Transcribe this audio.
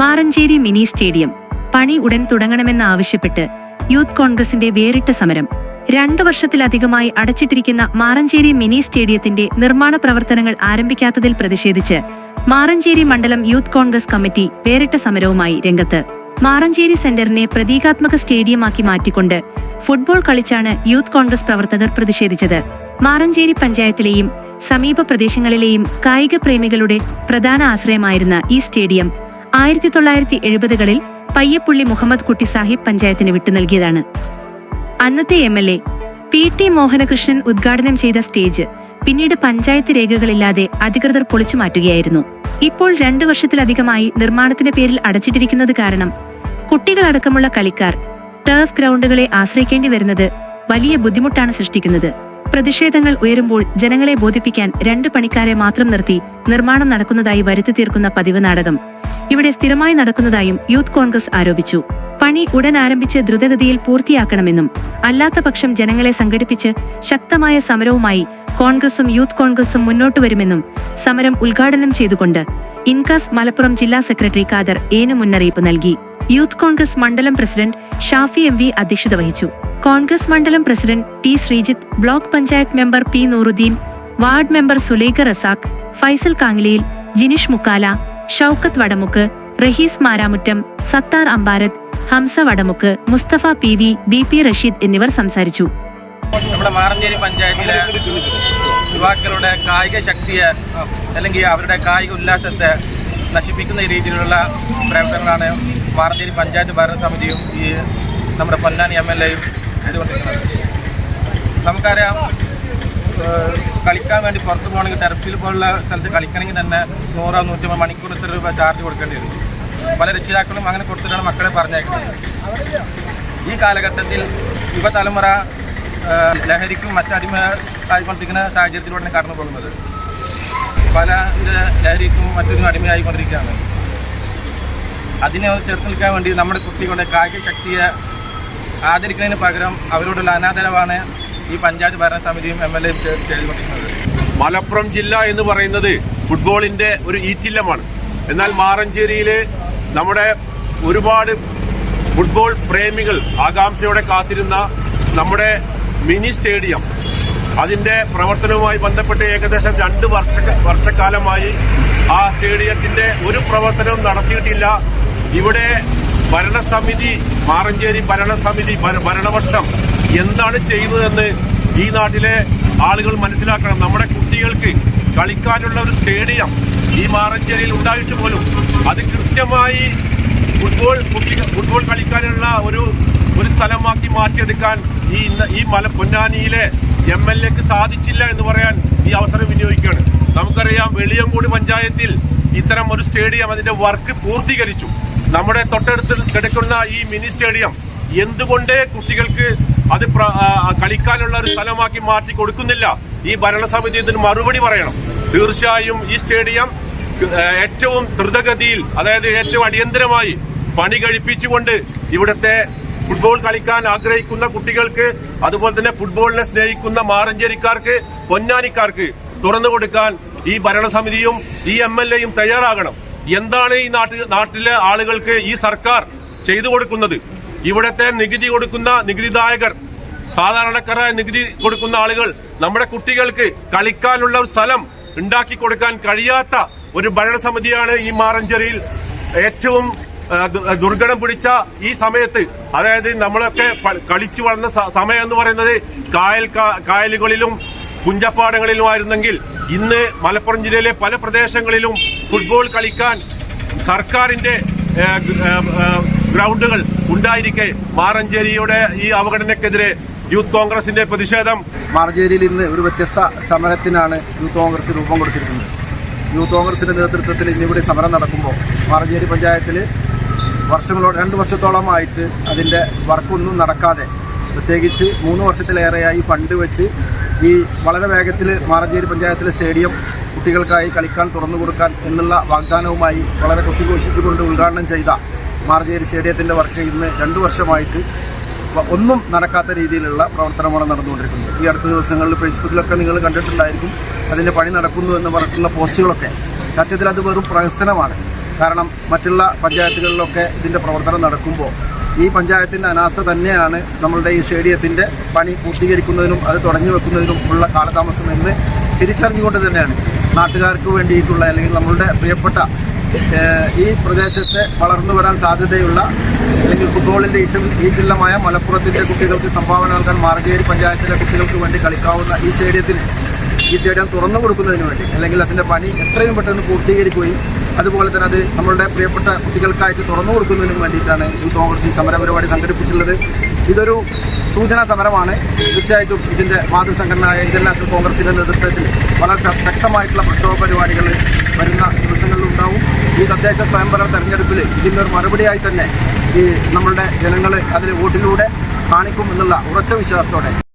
Maranchery mini stadium. പണി ഉടൻ തുടങ്ങണമെന്നാവശ്യപ്പെട്ട് youth കോൺഗ്രസിന്റെ വേറിട്ട സമരം. രണ്ടു വർഷത്തിലധികമായി അടച്ചിട്ടിരിക്കുന്ന മാറഞ്ചേരി മിനി സ്റ്റേഡിയത്തിന്റെ നിർമ്മാണ പ്രവർത്തനങ്ങൾ ആരംഭിക്കാത്തതിൽ പ്രതിഷേധിച്ച് മാറഞ്ചേരി മണ്ഡലം യൂത്ത് കോൺഗ്രസ് കമ്മിറ്റി വേറിട്ട സമരവുമായി രംഗത്ത്. മാറഞ്ചേരി സെന്ററിനെ പ്രതീകാത്മക സ്റ്റേഡിയമാക്കി മാറ്റിക്കൊണ്ട് ഫുട്ബോൾ കളിച്ചാണ് യൂത്ത് കോൺഗ്രസ് പ്രവർത്തകർ പ്രതിഷേധിച്ചത്. മാറഞ്ചേരി പഞ്ചായത്തിലെയും സമീപ പ്രദേശങ്ങളിലെയും കായിക പ്രേമികളുടെ പ്രധാന ആശ്രയമായിരുന്ന ഈ സ്റ്റേഡിയം ആയിരത്തി തൊള്ളായിരത്തി എഴുപതുകളിൽ പയ്യപ്പുള്ളി മുഹമ്മദ് കുട്ടി സാഹിബ് പഞ്ചായത്തിന് വിട്ടു നൽകിയതാണ്. അന്നത്തെ M L A P T Mohanakrishnan ഉദ്ഘാടനം ചെയ്ത സ്റ്റേജ് പിന്നീട് പഞ്ചായത്ത് രേഖകളില്ലാതെ അധികൃതർ പൊളിച്ചു മാറ്റുകയായിരുന്നു. ഇപ്പോൾ രണ്ടു വർഷത്തിലധികമായി നിർമ്മാണത്തിന്റെ പേരിൽ അടച്ചിട്ടിരിക്കുന്നത് കാരണം കുട്ടികളടക്കമുള്ള കളിക്കാർ ടർഫ് ഗ്രൗണ്ടുകളെ ആശ്രയിക്കേണ്ടി വരുന്നത് വലിയ ബുദ്ധിമുട്ടാണ് സൃഷ്ടിക്കുന്നത്. പ്രതിഷേധങ്ങൾ ഉയരുമ്പോൾ ജനങ്ങളെ ബോധിപ്പിക്കാൻ രണ്ട് പണിക്കാരെ മാത്രം നിർത്തി നിർമ്മാണം നടക്കുന്നതായി വരുത്തി തീർക്കുന്ന പതിവ് നാടകം. ഇവിടെ സ്ഥിരമായി നടക്കുന്നതായും യൂത്ത് കോൺഗ്രസ് ആരോപിച്ചു. പണി ഉടൻ ആരംഭിച്ച് ദ്രുതഗതിയിൽ പൂർത്തിയാക്കണമെന്നും അല്ലാത്ത പക്ഷം ജനങ്ങളെ സംഘടിപ്പിച്ച് ശക്തമായ സമരവുമായി കോൺഗ്രസും യൂത്ത് കോൺഗ്രസും മുന്നോട്ട് വരുമെന്നും സമരം ഉദ്ഘാടനം ചെയ്തുകൊണ്ട് ഇൻകാസ് മലപ്പുറം ജില്ലാ സെക്രട്ടറി കാദർ ഏന് മുന്നറിയിപ്പ് നൽകി. യൂത്ത് കോൺഗ്രസ് മണ്ഡലം പ്രസിഡന്റ് ഷാഫി എം വി അധ്യക്ഷത വഹിച്ചു. കോൺഗ്രസ് മണ്ഡലം president T Sreejith block panchayat member P Nooruddin ward member Sulekha Razak Faisal കാങ്ങിലിയിൽ Jinish Mukkala Shoukath Vadamukku Raheez Maramuttam Sathar Amparath Hamsa Vadamukku Musthafa P V B P Rasheed എന്നിവർ സംസാരിച്ചു. നമ്മുടെ മാറഞ്ചേരി പഞ്ചായത്തിലെ യുവാക്കളുടെ കായിക ശക്തിയെ അല്ലെങ്കിൽ അവരുടെ കായിക ഉല്ലാസത്തെ നശിപ്പിക്കുന്ന രീതിയിലുള്ള പ്രവർത്തനങ്ങളാണ് മാറഞ്ചേരി പഞ്ചായത്ത് ഭരണസമിതിയും ഈ നമ്മുടെ പൊന്നാനി എം എൽ എയും ചെയ്തുകൊണ്ടിരിക്കുന്നത്. നമുക്കറിയാം കളിക്കാൻ വേണ്ടി പുറത്ത് പോകണമെങ്കിൽ ടെറഫിൽ പോലുള്ള സ്ഥലത്ത് കളിക്കണമെങ്കിൽ തന്നെ നൂറോ നൂറ്റമ്പത് മണിക്കൂർ ഇത്ര രൂപ ചാർജ് കൊടുക്കേണ്ടി വരും. പല രക്ഷിതാക്കളും അങ്ങനെ കൊടുത്തിട്ടാണ് മക്കളെ പറഞ്ഞേക്കുന്നത്. ഈ കാലഘട്ടത്തിൽ യുവതലമുറ ലഹരിക്കും മറ്റടിമ ആയിക്കൊണ്ടിരിക്കുന്ന സാഹചര്യത്തിലൂടെയാണ് കടന്നു പോകുന്നത് പല ലഹരിക്കും മറ്റൊരു അടിമയായിക്കൊണ്ടിരിക്കുകയാണ്. അതിനെ ചെറുത്ത് നിൽക്കാൻ വേണ്ടി നമ്മുടെ കുട്ടികളുടെ കായിക ശക്തിയെ ആദരിക്കുന്നതിന് പകരം അവരോടുള്ള അനാദരവാണ് ഈ പഞ്ചായത്ത് ഭരണസമിതിയും എം എൽ എയും മലപ്പുറം ജില്ല എന്ന് പറയുന്നത് ഫുട്ബോളിന്റെ ഒരു ഈറ്റില്ലമാണ്. എന്നാൽ മാറഞ്ചേരിയിലെ നമ്മുടെ ഒരുപാട് ഫുട്ബോൾ പ്രേമികൾ ആകാംക്ഷയോടെ കാത്തിരുന്ന നമ്മുടെ മിനി സ്റ്റേഡിയം അതിന്റെ പ്രവർത്തനവുമായി ബന്ധപ്പെട്ട് ഏകദേശം രണ്ട് വർഷ വർഷക്കാലമായി ആ സ്റ്റേഡിയത്തിന്റെ ഒരു പ്രവർത്തനവും നടത്തിയിട്ടില്ല. ഇവിടെ ഭരണസമിതി മാറഞ്ചേരി ഭരണസമിതി ഭര- ഭരണപക്ഷം എന്താണ് ചെയ്യുന്നതെന്ന് ഈ നാട്ടിലെ ആളുകൾ മനസ്സിലാക്കണം. നമ്മുടെ കുട്ടികൾക്ക് കളിക്കാനുള്ള ഒരു സ്റ്റേഡിയം ഈ മാറഞ്ചേരിയിൽ ഉണ്ടായിട്ട് പോലും അത് കൃത്യമായി ഫുട്ബോൾ കുട്ടികൾ ഫുട്ബോൾ കളിക്കാനുള്ള ഒരു ഒരു സ്ഥലമാക്കി മാറ്റിയെടുക്കാൻ ഈ ഇന്ന് ഈ മല പൊന്നാനിയിലെ എം എൽ എക്ക് സാധിച്ചില്ല എന്ന് പറയാൻ ഈ അവസരം വിനിയോഗിക്കുകയാണ്. നമുക്കറിയാം വെളിയങ്കോട് പഞ്ചായത്തിൽ ഇത്തരം ഒരു സ്റ്റേഡിയം അതിന്റെ വർക്ക് പൂർത്തീകരിച്ചു. നമ്മുടെ തൊട്ടടുത്ത് കിടക്കുന്ന ഈ മിനി സ്റ്റേഡിയം എന്തുകൊണ്ട് കുട്ടികൾക്ക് അത് കളിക്കാനുള്ള ഒരു സ്ഥലമാക്കി മാറ്റി കൊടുക്കുന്നില്ല? ഈ ഭരണസമിതി ഇതിന് മറുപടി പറയണം. തീർച്ചയായും ഈ സ്റ്റേഡിയം ഏറ്റവും ദ്രുതഗതിയിൽ അതായത് ഏറ്റവും അടിയന്തരമായി പണി കഴിപ്പിച്ചുകൊണ്ട് ഇവിടുത്തെ ഫുട്ബോൾ കളിക്കാൻ ആഗ്രഹിക്കുന്ന കുട്ടികൾക്ക് അതുപോലെ തന്നെ ഫുട്ബോളിനെ സ്നേഹിക്കുന്ന മാറഞ്ചേരിക്കാർക്ക് പൊന്നാനിക്കാർക്ക് തുറന്നു കൊടുക്കാൻ ഈ ഭരണസമിതിയും ഈ എം തയ്യാറാകണം. എന്താണ് ഈ നാട്ടിൽ നാട്ടിലെ ആളുകൾക്ക് ഈ സർക്കാർ ചെയ്തു കൊടുക്കുന്നത്? ഇവിടത്തെ നികുതി കൊടുക്കുന്ന നികുതിദായകർ സാധാരണക്കാരായ നികുതി കൊടുക്കുന്ന ആളുകൾ നമ്മുടെ കുട്ടികൾക്ക് കളിക്കാനുള്ള ഒരു സ്ഥലം ഉണ്ടാക്കി കൊടുക്കാൻ കഴിയാത്ത ഒരു ഭരണസമിതിയാണ് ഈ മാറഞ്ചേരിയിൽ ഏറ്റവും ദുർഘടം പിടിച്ച ഈ സമയത്ത്. അതായത് നമ്മളൊക്കെ കളിച്ചു വളർന്ന സമയം എന്ന് പറയുന്നത് കായൽ കായലുകളിലും പുഞ്ചപ്പാടങ്ങളിലുമായിരുന്നെങ്കിൽ ഇന്ന് മലപ്പുറം ജില്ലയിലെ പല പ്രദേശങ്ങളിലും ഫുട്ബോൾ കളിക്കാൻ സർക്കാരിന്റെ ഗ്രൗണ്ടുകൾ ഉണ്ടായിരിക്കെ. മാറഞ്ചേരിയുടെ ഈ അവഗണനക്കെതിരെ യൂത്ത് കോൺഗ്രസിന്റെ പ്രതിഷേധം. മാറഞ്ചേരിയിൽ ഇന്ന് ഒരു വ്യത്യസ്ത സമരത്തിനാണ് യൂത്ത് കോൺഗ്രസ് രൂപം കൊടുത്തിരിക്കുന്നത്. യൂത്ത് കോൺഗ്രസിന്റെ നേതൃത്വത്തിൽ ഇന്നിവിടെ സമരം നടക്കുമ്പോൾ മാറഞ്ചേരി പഞ്ചായത്തിൽ വർഷങ്ങളോ രണ്ട് വർഷത്തോളമായിട്ട് അതിന്റെ വർക്കൊന്നും നടക്കാതെ പ്രത്യേകിച്ച് മൂന്ന് വർഷത്തിലേറെയായി ഫണ്ട് വെച്ച് ഈ വളരെ വേഗത്തിൽ മാറഞ്ചേരി പഞ്ചായത്തിലെ സ്റ്റേഡിയം കുട്ടികൾക്കായി കളിക്കാൻ തുറന്നു കൊടുക്കാൻ എന്നുള്ള വാഗ്ദാനവുമായി വളരെ കൊട്ടിഘോഷിച്ചുകൊണ്ട് ഉദ്ഘാടനം ചെയ്ത മാർജേരി സ്റ്റേഡിയത്തിന്റെ വർക്ക് ഇന്ന് രണ്ട് വർഷമായിട്ട് ഒന്നും നടക്കാത്ത രീതിയിലുള്ള പ്രവർത്തനമാണ് നടന്നുകൊണ്ടിരിക്കുന്നത്. ഈ അടുത്ത ദിവസങ്ങളിൽ ഫേസ്ബുക്കിലൊക്കെ നിങ്ങൾ കണ്ടിട്ടുണ്ടായിരിക്കും അതിന്റെ പണി നടക്കുന്നു എന്ന് പറഞ്ഞിട്ടുള്ള പോസ്റ്റുകളൊക്കെ. സത്യത്തിൽ അത് വെറും പ്രഹസനമാണ്. കാരണം മറ്റുള്ള പഞ്ചായത്തുകളിലൊക്കെ ഇതിന്റെ പ്രവർത്തനം നടക്കുമ്പോൾ ഈ പഞ്ചായത്തിന്റെ അനാസ്ഥ തന്നെയാണ് നമ്മളുടെ ഈ സ്റ്റേഡിയത്തിന്റെ പണി പൂർത്തീകരിക്കുന്നതിനും അത് തുടങ്ങി വെക്കുന്നതിനും ഉള്ള കാലതാമസം എന്ന് തിരിച്ചറിഞ്ഞുകൊണ്ട് തന്നെയാണ് നാട്ടുകാർക്ക് വേണ്ടിയിട്ടുള്ള അല്ലെങ്കിൽ നമ്മളുടെ പ്രിയപ്പെട്ട ഈ പ്രദേശത്തെ വളർന്നു വരാൻ സാധ്യതയുള്ള അല്ലെങ്കിൽ ഫുട്ബോളിന്റെ ഈറ്റില്ലമായ മലപ്പുറത്തിന്റെ കുട്ടികൾക്ക് സംഭാവന നൽകാൻ മാർഗേരി പഞ്ചായത്തിലെ കുട്ടികൾക്ക് വേണ്ടി കളിക്കാവുന്ന ഈ സ്റ്റേഡിയത്തിന് ഈ സ്റ്റേഡിയം തുറന്നു കൊടുക്കുന്നതിന് വേണ്ടി അല്ലെങ്കിൽ അതിന്റെ പണി എത്രയും പെട്ടെന്ന് പൂർത്തീകരിക്കുകയും അതുപോലെ തന്നെ അത് നമ്മളുടെ പ്രിയപ്പെട്ട കുട്ടികൾക്കായിട്ട് തുറന്നു കൊടുക്കുന്നതിനും വേണ്ടിയിട്ടാണ് ഈ കോൺഗ്രസ് ഈ സമരപരിപാടി സംഘടിപ്പിച്ചിട്ടുള്ളത്. ഇതൊരു സൂചനാ സമരമാണ്. തീർച്ചയായിട്ടും ഇതിന്റെ മാതൃസംഘടനയായ ഇന്ത്യൻ നാഷണൽ കോൺഗ്രസിന്റെ നേതൃത്വത്തിൽ വളരെ ശക്തമായിട്ടുള്ള പ്രക്ഷോഭ പരിപാടികൾ വരുന്ന ദിവസങ്ങളിലുണ്ടാവും ഈ തദ്ദേശ സ്വയംഭരണ തെരഞ്ഞെടുപ്പിൽ ഇതിന്റെ ഒരു മറുപടിയായി തന്നെ ഈ നമ്മളുടെ ജനങ്ങൾ അതിൽ വോട്ടിലൂടെ കാണിക്കും എന്നുള്ള ഉറച്ച വിശ്വാസത്തോടെ